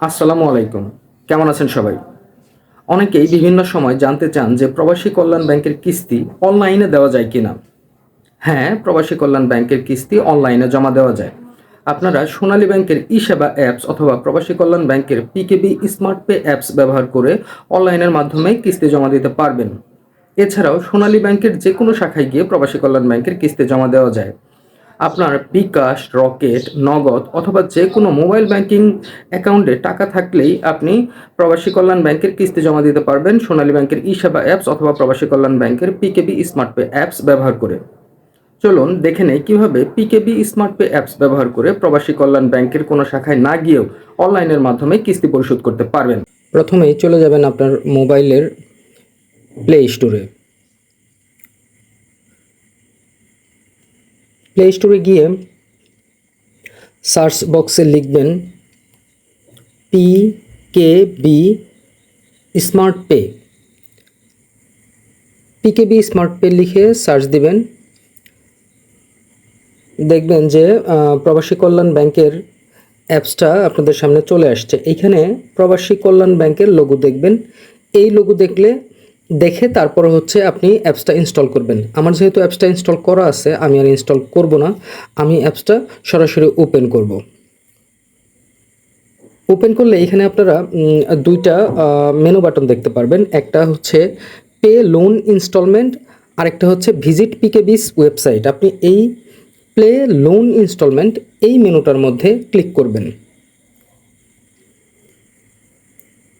আসসালামু আলাইকুম। কেমন আছেন সবাই? অনেকেই বিভিন্ন সময় জানতে চান যে প্রবাসী কল্যাণ ব্যাংকের কিস্তি অনলাইনে দেওয়া যায় কি না হ্যাঁ প্রবাসী কল্যাণ ব্যাংকের কিস্তি অনলাইনে জমা দেওয়া যায়। আপনারা সোনালী ব্যাংকের ই সেবা অ্যাপস অথবা প্রবাসী কল্যাণ ব্যাংকের পিকেবি স্মার্ট পে অ্যাপস ব্যবহার করে অনলাইনের মাধ্যমে কিস্তি জমা দিতে পারবেন। এছাড়াও সোনালী ব্যাংকের যে কোনো শাখায় গিয়ে প্রবাসী কল্যাণ ব্যাংকের কিস্তি জমা দেওয়া যায়। আপনার বিকাশ, রকেট, নগদ অথবা যে কোনো মোবাইল ব্যাংকিং অ্যাকাউন্টে টাকা থাকলেই আপনি প্রবাসী কল্যাণ ব্যাংকের কিস্তি জমা দিতে পারবেন সোনালী ব্যাংকের ই সেবা অ্যাপস অথবা প্রবাসী কল্যাণ ব্যাংকের পিকেবি স্মার্ট পে অ্যাপস ব্যবহার করে। চলুন দেখে নেই কীভাবে পিকেবি স্মার্ট পে অ্যাপস ব্যবহার করে প্রবাসী কল্যাণ ব্যাংকের কোনো শাখায় না গিয়েও অনলাইনের মাধ্যমে কিস্তি পরিশোধ করতে পারবেন। প্রথমেই চলে যাবেন আপনার মোবাইলের প্লে স্টোরে। প্লে স্টোরে গিয়ে সার্চ বক্সে লিখবেন P K B smart pay PKB smart pay লিখে সার্চ দিবেন। দেখবেন যে প্রবাসী কল্যাণ ব্যাংকের অ্যাপসটা আপনাদের সামনে চলে আসছে। এইখানে প্রবাসী কল্যাণ ব্যাংকের লোগো দেখবেন। এই লোগো দেখলে দেখে তারপর হচ্ছে আপনি অ্যাপসটা ইনস্টল করবেন। আমার যেহেতু অ্যাপসটা ইনস্টল করা আছে, আমি আর ইনস্টল করব না, আমি অ্যাপসটা সরাসরি ওপেন করব। ওপেন করলে এখানে আপনারা দুইটা মেনু বাটন দেখতে পারবেন। একটা হচ্ছে পে লোন ইনস্টলমেন্ট আরেকটা হচ্ছে ভিজিট পিকেবিস ওয়েবসাইট আপনি এই প্লে লোন ইনস্টলমেন্ট এই মেনুটার মধ্যে ক্লিক করবেন।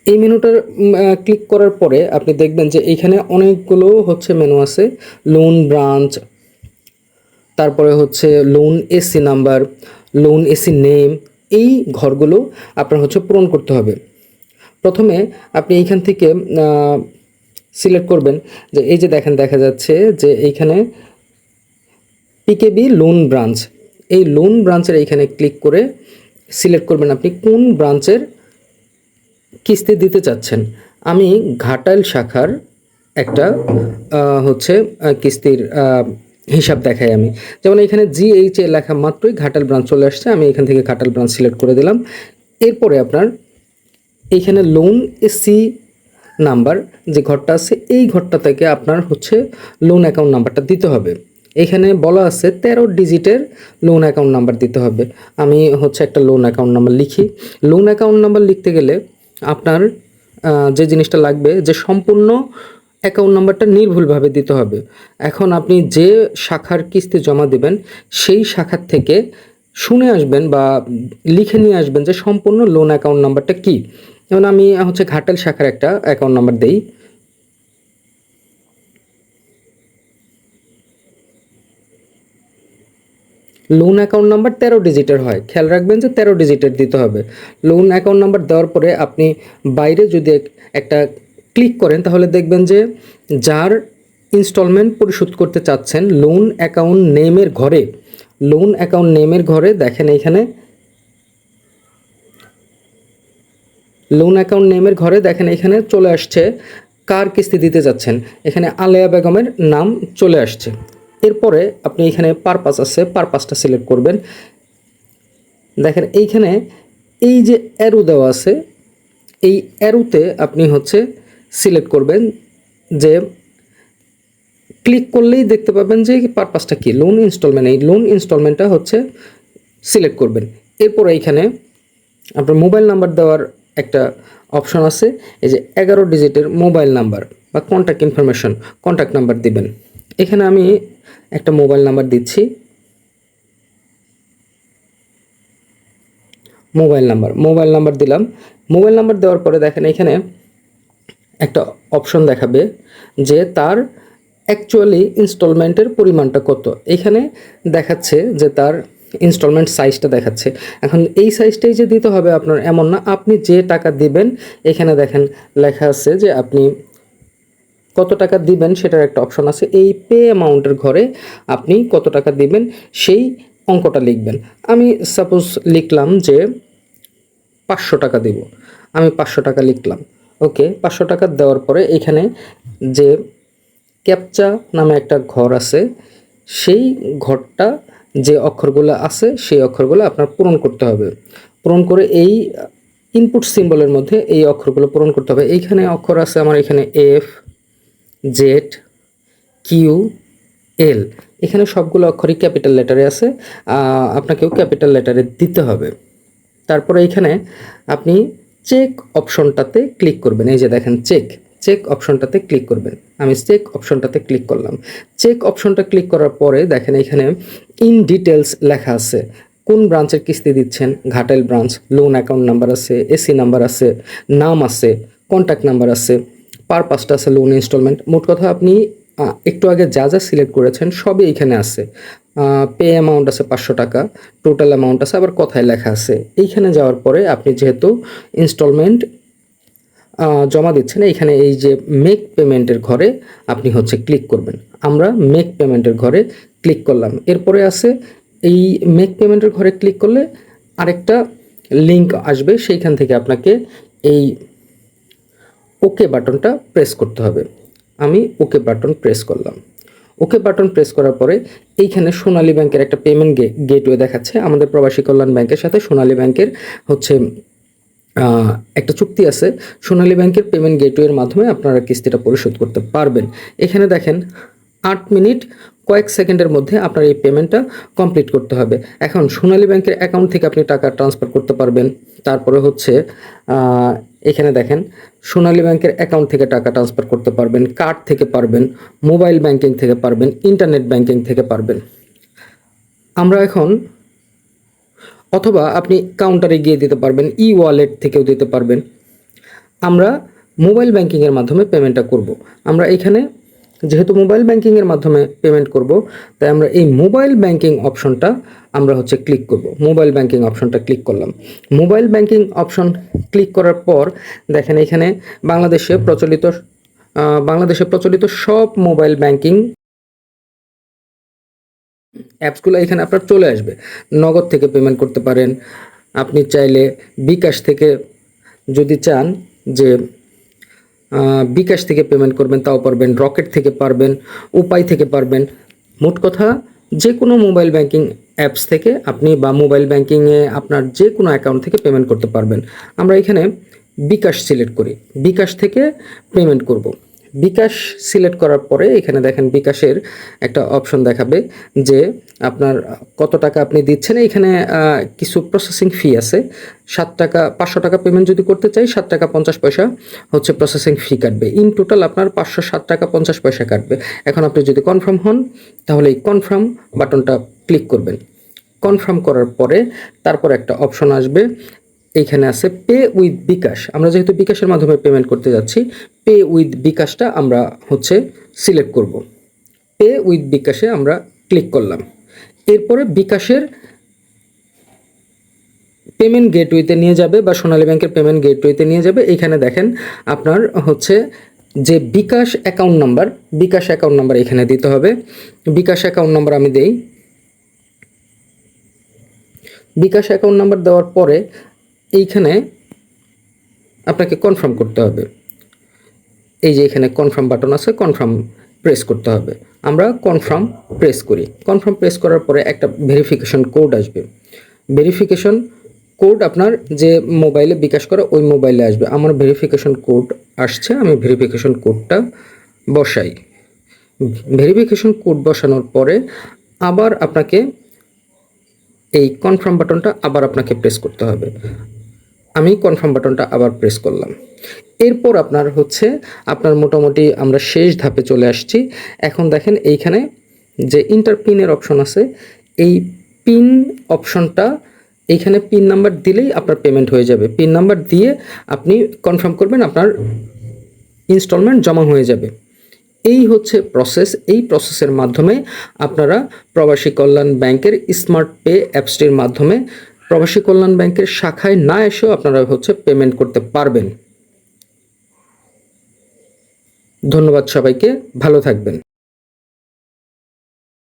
এই মেনুটার ক্লিক করার পরে আপনি দেখবেন যে এইখানে অনেকগুলো হচ্ছে মেনু আছে। লোন ব্রাঞ্চ তারপরে হচ্ছে loan AC number loan AC name এই ঘরগুলো আপনার হচ্ছে পূরণ করতে হবে। প্রথমে আপনি এইখান থেকে সিলেক্ট করবেন যে এই যে দেখেন, দেখা যাচ্ছে যে এইখানে পিকেবি লোন ব্রাঞ্চ এই লোন ব্রাঞ্চের এইখানে ক্লিক করে সিলেক্ট করবেন আপনি কোন ব্রাঞ্চের কিস্তি দিতে চাচ্ছেন। আমি ঘাটাইল শাখার একটা হচ্ছে কিস্তির হিসাব দেখাই আমি। যেমন এখানে জিএইচ এ লেখা মাত্রই ঘাটাল ব্রাঞ্চ চলে আসছে, আমি এখান থেকে ঘাটাল ব্রাঞ্চ সিলেক্ট করে দিলাম। এরপরে আপনার এইখানে লোন এসি নাম্বার যে ঘরটা আছে, এই ঘরটা থেকে আপনার হচ্ছে লোন অ্যাকাউন্ট নাম্বারটা দিতে হবে। এখানে বলা আছে তেরো ডিজিটের লোন অ্যাকাউন্ট নাম্বার দিতে হবে। আমি হচ্ছে একটা লোন অ্যাকাউন্ট নাম্বার লিখি। লোন অ্যাকাউন্ট নাম্বার লিখতে গেলে আপনার যে জিনিসটা লাগবে, যে সম্পূর্ণ অ্যাকাউন্ট নাম্বারটা নির্ভুলভাবে দিতে হবে। এখন আপনি যে শাখার কিস্তি জমা দেবেন, সেই শাখার থেকে শুনে আসবেন বা লিখে নিয়ে আসবেন যে সম্পূর্ণ লোন অ্যাকাউন্ট নাম্বারটা কী। যেমন আমি হচ্ছে ঘাটাল শাখার একটা অ্যাকাউন্ট নাম্বার দেই। লোন অ্যাকাউন্ট নাম্বার তেরো ডিজিটের হয়। খেয়াল রাখবেন যে তেরো ডিজিটের দিতে হবে। লোন অ্যাকাউন্ট নাম্বার দেওয়ার পরে আপনি বাইরে যদি একটা ক্লিক করেন, তাহলে দেখবেন যে যার ইনস্টলমেন্ট পরিশোধ করতে চাচ্ছেন লোন অ্যাকাউন্ট নেমের ঘরে লোন অ্যাকাউন্ট নেমের ঘরে দেখেন এইখানে লোন অ্যাকাউন্ট নেমের ঘরে দেখেন এখানে চলে আসছে, কার কিস্তি দিতে যাচ্ছেন। এখানে আলেয়া বেগমের নাম চলে আসছে। এরপরে আপনি এখানে পারপাস আছে পারপাসটা সিলেক্ট করবেন। দেখেন, এইখানে এই যে অ্যারো দেওয়া আছে, এই অ্যারোতে আপনি হচ্ছে সিলেক্ট করবেন যে ক্লিক করলেই দেখতে পাবেন যে পারপাসটা কি লোন ইনস্টলমেন্ট এই লোন ইনস্টলমেন্টটা হচ্ছে সিলেক্ট করবেন। এরপর এইখানে আপনার মোবাইল নাম্বার দেওয়ার একটা অপশন আছে, এই যে এগারো ডিজিটের মোবাইল নাম্বার বা কন্ট্যাক্ট ইনফরমেশন কন্ট্যাক্ট নাম্বার দিবেন। এখানে আমি একটা মোবাইল নাম্বার দিচ্ছি। মোবাইল নাম্বার মোবাইল নাম্বার দিলাম। মোবাইল নাম্বার দেওয়ার পরে দেখেন এখানে একটা অপশন দেখাবে যে তার অ্যাকচুয়ালি ইনস্টলমেন্টের পরিমাণটা কত। এখানে দেখাচ্ছে যে তার ইনস্টলমেন্ট সাইজটা দেখাচ্ছে। এখন এই সাইজটাই যে দিতে হবে আপনার এমন না, আপনি যে টাকা দিবেন, এখানে দেখেন লেখা আছে যে আপনি কত টাকা দিবেন সেটার একটা অপশন আছে। এই পে অ্যামাউন্টের ঘরে আপনি কত টাকা দিবেন সেই অঙ্কটা লিখবেন। আমি সাপোজ লিখলাম যে পাঁচশো টাকা দিব। আমি পাঁচশো টাকা লিখলাম। ওকে, পাঁচশো টাকা দেওয়ার পরে এখানে যে ক্যাপচা নামে একটা ঘর আছে, সেই ঘরটা যে অক্ষরগুলো আছে, সেই অক্ষরগুলো আপনার পূরণ করতে হবে। পূরণ করে এই ইনপুট সিম্বলের মধ্যে এই অক্ষরগুলো পূরণ করতে হবে। এইখানে অক্ষর আছে, আমার এখানে এফ জেড কিউ এল এখানে সবগুলো অক্ষরই ক্যাপিটাল লেটারে আছে। আপনাকেও ক্যাপিটাল লেটারে দিতে হবে। তারপরে এইখানে আপনি চেক অপশনটাতে ক্লিক করবেন। এই যে দেখেন চেক চেক অপশনটাতে ক্লিক করবেন। আমি চেক অপশনটাতে ক্লিক করলাম। চেক অপশনটা ক্লিক করার পরে দেখেন এখানে ইন ডিটেলস লেখা আছে। কোন ব্রাঞ্চের কিস্তি দিচ্ছেন? Ghatail branch loan account number আছে এসি নাম্বার আছে, নাম আছে কন্ট্যাক্ট নাম্বার আছে। পারপাসটা আছে লোন ইনস্টলমেন্ট মোট কথা আপনি একটু আগে যা যা সিলেক্ট করেছেন সবই এখানে আছে। পে অ্যামাউন্ট আছে পাঁচশো টাকা টোটাল অ্যামাউন্ট আছে, আবার কথায় লেখা আছে। এইখানে যাওয়ার পরে আপনি যেহেতু ইনস্টলমেন্ট জমা দিচ্ছেন, এইখানে এই যে মেক পেমেন্টের ঘরে আপনি হচ্ছে ক্লিক করবেন। আমরা মেক পেমেন্টের ঘরে ক্লিক করলাম। এরপরে আছে এই মেক পেমেন্টের ঘরে ক্লিক করলে আরেকটা লিংক আসবে, সেইখান থেকে আপনাকে এই ওকে বাটনটা প্রেস করতে হবে। আমি ওকে বাটন প্রেস করলাম। ওকে বাটন প্রেস করার পরে এইখানে সোনালী ব্যাংকের একটা পেমেন্ট গেটওয়ে দেখাচ্ছে। আমাদের প্রবাসী কল্যাণ ব্যাংকের সাথে সোনালী ব্যাংকের হচ্ছে একটা চুক্তি আছে। সোনালী ব্যাংকের পেমেন্ট গেটওয়ের মাধ্যমে আপনারা কিস্তিটা পরিশোধ করতে পারবেন। এখানে দেখেন আট মিনিট, কয়েক সেকেন্ডের মধ্যে আপনার এই পেমেন্টটা কমপ্লিট করতে হবে। এখন সোনালী ব্যাংকের অ্যাকাউন্ট থেকে আপনি টাকা ট্রান্সফার করতে পারবেন। তারপরে হচ্ছে এখানে দেখেন, সোনালী ব্যাংকের অ্যাকাউন্ট থেকে টাকা ট্রান্সফার করতে পারবেন কার্ড থেকে পারবেন মোবাইল ব্যাংকিং থেকে পারবেন ইন্টারনেট ব্যাংকিং থেকে পারবেন। আমরা এখন অথবা আপনি কাউন্টারে গিয়ে দিতে পারবেন ই ওয়ালেট থেকেও দিতে পারবেন। আমরা মোবাইল ব্যাংকিংয়ের মাধ্যমে পেমেন্টটা করব। আমরা এখানে যেহেতু মোবাইল ব্যাংকিংয়ের মাধ্যমে পেমেন্ট করব, তাই আমরা এই মোবাইল ব্যাংকিং অপশনটা আমরা হচ্ছে ক্লিক করব। মোবাইল ব্যাংকিং অপশনটা ক্লিক করলাম। মোবাইল ব্যাংকিং অপশন ক্লিক করার পর দেখেন এখানে বাংলাদেশে প্রচলিত বাংলাদেশে প্রচলিত সব মোবাইল ব্যাংকিং অ্যাপসগুলো এখানে আপনার চলে আসবে। নগদ থেকে পেমেন্ট করতে পারেন। আপনি চাইলে বিকাশ থেকে যদি চান যে বিকাশ থেকে পেমেন্ট করবেন, তাও পারবেন রকেট থেকে পারবেন উপায় থেকে পারবেন। মোট কথা যে কোনো মোবাইল ব্যাংকিং অ্যাপস থেকে আপনি বা মোবাইল ব্যাংকিংয়ে আপনার যে কোনো অ্যাকাউন্ট থেকে পেমেন্ট করতে পারবেন। আমরা এখানে বিকাশ সিলেক্ট করি। বিকাশ থেকে পেমেন্ট করব। বিকাশ সিলেক্ট করার পরে এখানে দেখেন বিকাশের একটা অপশন দেখাবে যে আপনার কত টাকা আপনি দিচ্ছেন। এখানে কিছু প্রসেসিং ফি আছে। সাত টাকা, পাঁচশো টাকা পেমেন্ট যদি করতে চাই, সাত টাকা পঞ্চাশ পয়সা হচ্ছে প্রসেসিং ফি কাটবে। ইন টোটাল আপনার পাঁচশো সাত টাকা পঞ্চাশ পয়সা কাটবে। এখন আপনি যদি কনফার্ম হন, তাহলে এই কনফার্ম বাটনটা ক্লিক করবেন। কনফার্ম করার পরে তারপর একটা অপশন আসবে। এইখানে আছে পে উইথ বিকাশ। আমরা যেহেতু বিকাশের মাধ্যমে পেমেন্ট করতে যাচ্ছি পে উইথ বিকাশটা আমরা হচ্ছে সিলেক্ট করব। পে উইথ বিকাশে আমরা ক্লিক করলাম। এরপরে বিকাশের পেমেন্ট গেটওয়েতে নিয়ে যাবে বা সোনালী ব্যাংকের পেমেন্ট গেটওয়েতে নিয়ে যাবে। এখানে দেখেন আপনার হচ্ছে যে bKash account number bKash account number এখানে দিতে হবে। বিকাশ অ্যাকাউন্ট নাম্বার আমি দেই। বিকাশ অ্যাকাউন্ট নাম্বার দেওয়ার পরে এইখানে আপনাকে কনফার্ম করতে হবে। এই যে এখানে কনফার্ম বাটন আছে কনফার্ম প্রেস করতে হবে। আমরা কনফার্ম প্রেস করি। কনফার্ম প্রেস করার পরে একটা ভেরিফিকেশন কোড আসবে। ভেরিফিকেশন কোড আপনার যে মোবাইলে বিকাশ করা, ওই মোবাইলে আসবে। আমার ভেরিফিকেশন কোড আসছে, আমি ভেরিফিকেশন কোডটা বসাই। ভেরিফিকেশন কোড বসানোর পরে আবার আপনাকে এই কনফার্ম বাটনটা আবার আপনাকে প্রেস করতে হবে। আমি কনফার্ম বাটনটা আবার প্রেস করলাম। এরপর আপনার হচ্ছে, আপনার মোটামুটি আমরা শেষ ধাপে চলে আসছি। এখন দেখেন এইখানে যে ইন্টার পিনের অপশন আছে, এই পিন অপশনটা এইখানে পিন নাম্বার দিলেই আপনার পেমেন্ট হয়ে যাবে। পিন নাম্বার দিয়ে আপনি কনফার্ম করবেন আপনার ইনস্টলমেন্ট জমা হয়ে যাবে। এই হচ্ছে প্রসেস এই প্রসেসের মাধ্যমে আপনারা প্রবাসী কল্যাণ ব্যাংকের স্মার্ট পে অ্যাপসটির মাধ্যমে প্রবাসী কল্যাণ ব্যাংকের শাখায় না এসেও আপনারা হচ্ছে পেমেন্ট করতে পারবেন। ধন্যবাদ সবাইকে, ভালো থাকবেন।